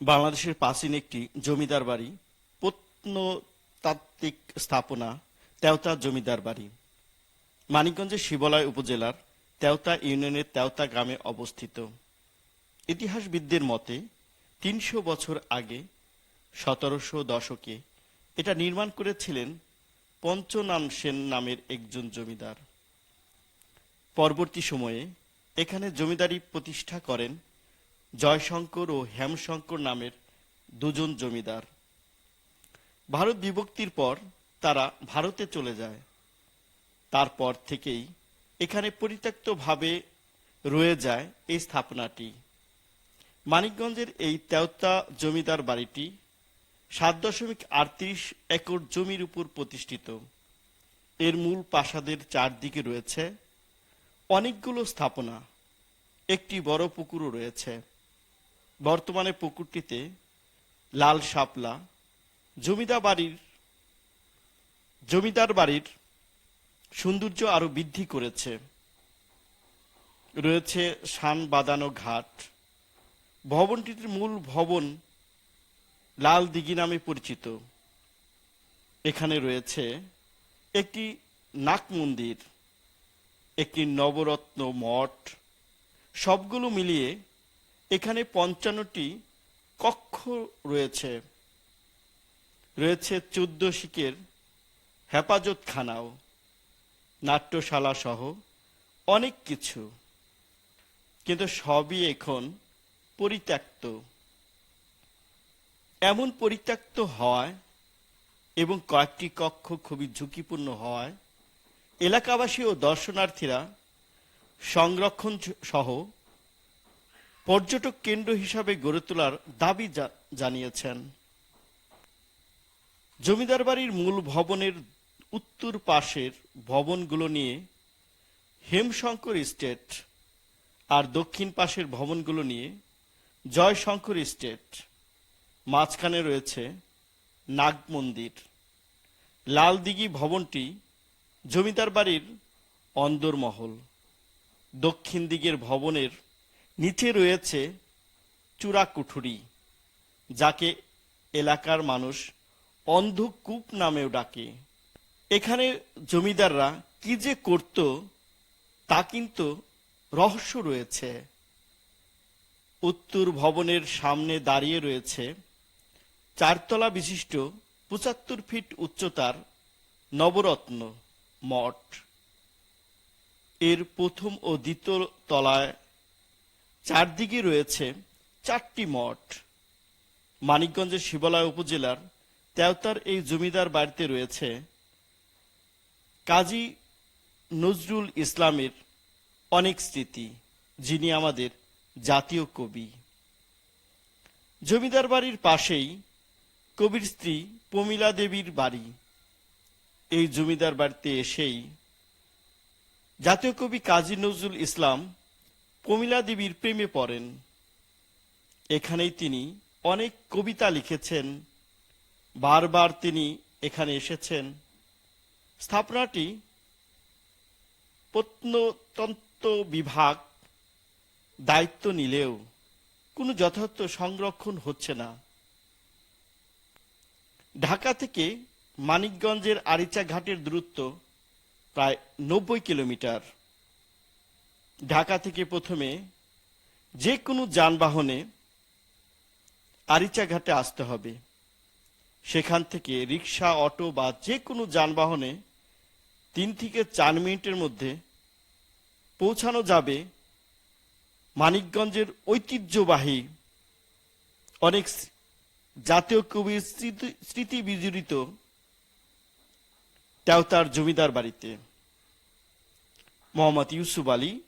বাংলাদেশের প্রাচীন একটি জমিদার বাড়ি, প্রত্নতাত্ত্বিক স্থাপনা, তেওতা জমিদার বাড়ি। মানিকগঞ্জের শিবালয় উপজেলার তেওতা ইউনিয়নের তেওতা গ্রামে অবস্থিত। ইতিহাসবিদদের মতে, তিনশো বছর আগে, সতেরোশো দশকে, এটা নির্মাণ করেছিলেন পঞ্চনাম সেন নামের একজন জমিদার। পরবর্তী সময়ে, এখানে জমিদারি প্রতিষ্ঠা করেন জয়শঙ্কর ও হেমশঙ্কর নামের দুজন জমিদার। ভারত বিভক্তির পর তারা ভারতে চলে যায়। তারপর থেকেই এখানে পরিত্যক্তভাবে রয়ে যায় এই স্থাপনাটি। মানিকগঞ্জের এই তেওতা জমিদার বাড়িটি সাত দশমিক আটত্রিশ একর জমির উপর প্রতিষ্ঠিত। এর মূল প্রাসাদের চারদিকে রয়েছে অনেকগুলো স্থাপনা, একটি বড় পুকুরও রয়েছে। বর্তমানে পুকুরটিতে লাল শাপলা, জমিদার বাড়ির জমিদার বাড়ির সৌন্দর্য আরও বৃদ্ধি করেছে। রয়েছে শান বাঁধানো ঘাট। ভবনটির মূল ভবন লাল দিঘি নামে পরিচিত। এখানে রয়েছে একটি নাক মন্দির, একটি নবরত্ন মঠ। সবগুলো মিলিয়ে এখানে পঞ্চান্নটি কক্ষ রয়েছে। রয়েছে চোদ্দ শিকের হেফাজতখানাও, নাট্যশালা সহ অনেক কিছু। কিন্তু সবই এখন পরিত্যক্ত। এমন পরিত্যক্ত হওয়ায় এবং কয়েকটি কক্ষ খুবই ঝুঁকিপূর্ণ হওয়ায় এলাকাবাসী ও দর্শনার্থীরা সংরক্ষণ সহ পর্যটক কেন্দ্র হিসাবে গড়ে তোলার দাবি জানিয়েছেন। জমিদার বাড়ির মূল ভবনের উত্তর পাশের ভবনগুলো নিয়ে হেমশঙ্কর স্টেট আর দক্ষিণ পাশের ভবনগুলো নিয়ে জয়শঙ্কর স্টেট মাঝখানে রয়েছে নাগ মন্দির। লালদিঘি ভবনটি জমিদার বাড়ির অন্দরমহল। দক্ষিণ দিকের ভবনের নিচে রয়েছে চূড়াকুঠুরি, যাকে এলাকার মানুষ অন্ধকূপ নামেও ডাকে। এখানে জমিদাররা কি যে করত, তা কিন্তু রহস্য রয়েছে। উত্তর ভবনের সামনে দাঁড়িয়ে রয়েছে চারতলা বিশিষ্ট পঁচাত্তর ফিট উচ্চতার নবরত্ন মঠ। এর প্রথম ও দ্বিতীয় তলায় চারদিকে রয়েছে চারটি মঠ। মানিকগঞ্জের শিবালয় উপজেলার তেওতার এই জমিদার বাড়িতে রয়েছে কাজী নজরুল ইসলামের অনেক স্মৃতি, যিনি আমাদের জাতীয় কবি। জমিদার বাড়ির পাশেই কবির স্ত্রী প্রমীলা দেবীর বাড়ি। এই জমিদার বাড়িতে এসেই জাতীয় কবি কাজী নজরুল ইসলাম প্রমীলা দেবীর প্রেমে পড়েন। এখানেই তিনি অনেক কবিতা লিখেছেন। বারবার তিনি এখানে এসেছেন। স্থাপনাটি প্রত্নতন্ত্র বিভাগ দায়িত্ব নিলেও কোনো যথার্থ সংরক্ষণ হচ্ছে না। ঢাকা থেকে মানিকগঞ্জের আরিচা ঘাটের দূরত্ব প্রায় নব্বই কিলোমিটার। ঢাকা থেকে প্রথমে যে কোনো যানবাহনে আরিচা ঘাটে আসতে হবে। সেখান থেকে রিক্সা অটো বা যে কোনো যানবাহনে তিন থেকে চার মিনিটের মধ্যে পৌঁছানো যাবে। মানিকগঞ্জের ঐতিহ্যবাহী অনেক জাতীয় কবির স্মৃতি স্মৃতি বিজড়িত তেওতার জমিদার বাড়িতে। মোহাম্মদ ইউসুফ আলী